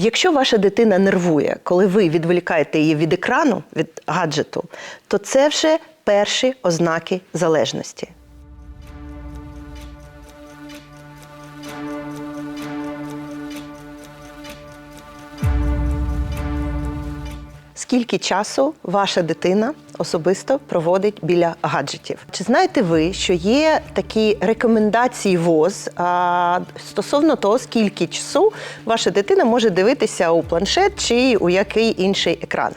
Якщо ваша дитина нервує, коли ви відволікаєте її від екрану, від гаджету, то це вже перші ознаки залежності. Скільки часу ваша дитина особисто проводить біля гаджетів? Чи знаєте ви, що є такі рекомендації ВОЗ а, стосовно того, скільки часу ваша дитина може дивитися у планшет чи у який інший екран?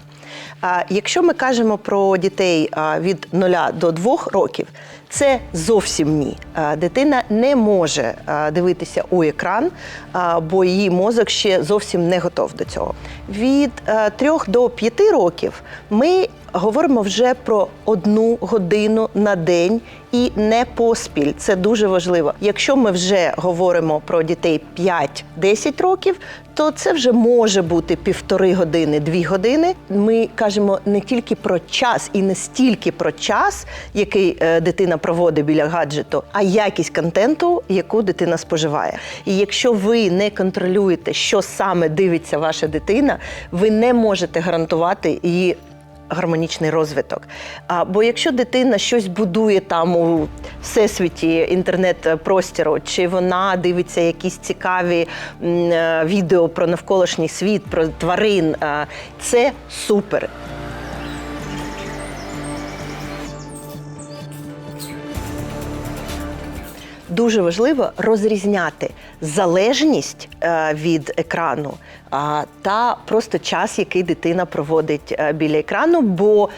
Якщо ми кажемо про дітей від 0 до 2 років, це зовсім ні. Дитина не може дивитися у екран, бо її мозок ще зовсім не готов до цього. Від 3 до 5 років ми говоримо вже про одну годину на день і не поспіль. Це дуже важливо. Якщо ми вже говоримо про дітей 5-10 років, то це вже може бути півтори години, дві години. Ми кажемо не тільки про час і не стільки про час, який е, дитина проводить біля гаджету, а якість контенту, яку дитина споживає. І якщо ви не контролюєте, що саме дивиться ваша дитина, ви не можете гарантувати її гармонічний розвиток. А, бо якщо дитина щось будує там у всесвіті інтернет-простіру, чи вона дивиться якісь цікаві е, відео про навколишній світ, про тварин, це супер. Дуже важливо розрізняти залежність е, від екрану та просто час, який дитина проводить е, біля екрану, бо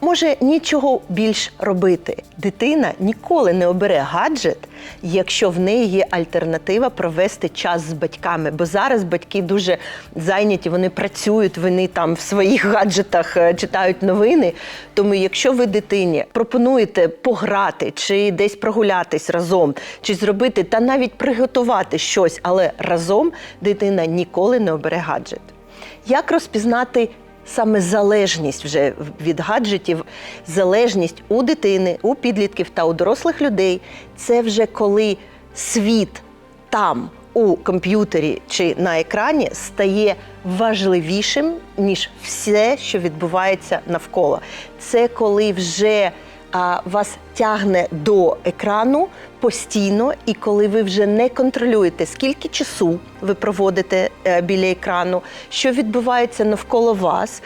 може нічого більш робити. Дитина ніколи не обере гаджет, якщо в неї є альтернатива провести час з батьками. Бо зараз батьки дуже зайняті, вони працюють, вони там в своїх гаджетах е, читають новини. Тому, якщо ви дитині пропонуєте пограти чи десь прогулятись разом, чи зробити, та навіть приготувати щось, але разом дитина ніколи не обере гаджет. Як розпізнати саме залежність вже від гаджетів, залежність у дитини, у підлітків та у дорослих людей це вже коли світ там у комп'ютері чи на екрані стає важливішим, ніж все, що відбувається навколо. Це коли вже а, вас тягне до екрану постійно, і коли ви вже не контролюєте, скільки часу ви проводите е, біля екрану, що відбувається навколо вас,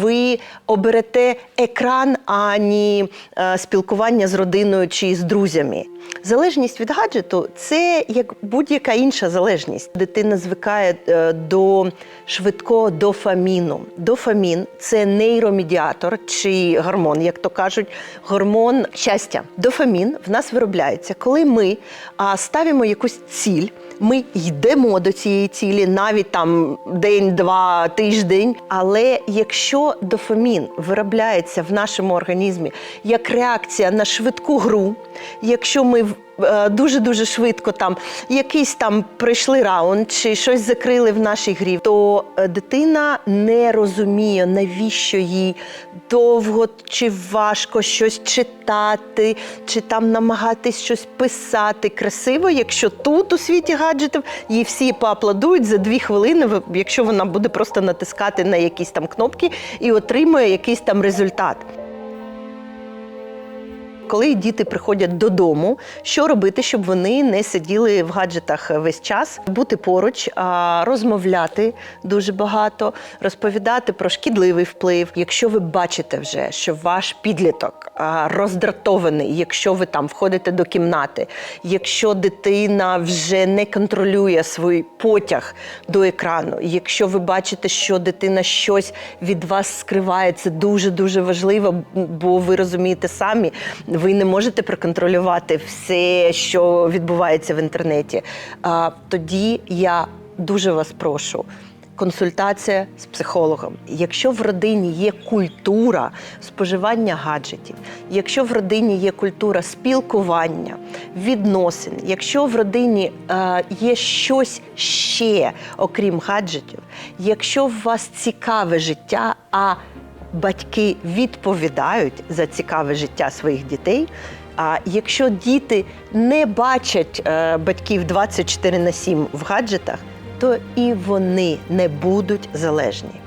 ви оберете екран, а не е, спілкування з родиною чи з друзями. Залежність від гаджету це як будь-яка інша залежність. Дитина звикає е, до швидкого дофаміну. Дофамін це нейромедіатор чи гормон, як то кажуть, гормон щастя. Дофамін в нас виробляється, коли ми а, ставимо якусь ціль. Ми йдемо до цієї цілі навіть там день, два, тиждень. Але якщо дофамін виробляється в нашому організмі як реакція на швидку гру, якщо ми дуже дуже швидко там якийсь там пройшли раунд чи щось закрили в нашій грі, то е, дитина не розуміє, навіщо їй довго чи важко щось читати, чи там намагатись щось писати красиво, якщо тут у світі гаджетів їй всі поаплодують за дві хвилини, ви- якщо вона буде просто натискати на якісь там кнопки і отримує якийсь там результат. Коли діти приходять додому, що робити, щоб вони не сиділи в гаджетах весь час, бути поруч, розмовляти дуже багато, розповідати про шкідливий вплив. Якщо ви бачите вже, що ваш підліток роздратований, якщо ви там входите до кімнати, якщо дитина вже не контролює свій потяг до екрану, якщо ви бачите, що дитина щось від вас скриває, це дуже дуже важливо, бо ви розумієте самі, ви не можете проконтролювати все, що відбувається в інтернеті. Тоді я дуже вас прошу. Консультація з психологом. Якщо в родині є культура споживання гаджетів, якщо в родині є культура спілкування, відносин, якщо в родині е, є щось ще, окрім гаджетів, якщо в вас цікаве життя, а батьки відповідають за цікаве життя своїх дітей. А якщо діти не бачать е, батьків 24 на 7 в гаджетах, то і вони не будуть залежні.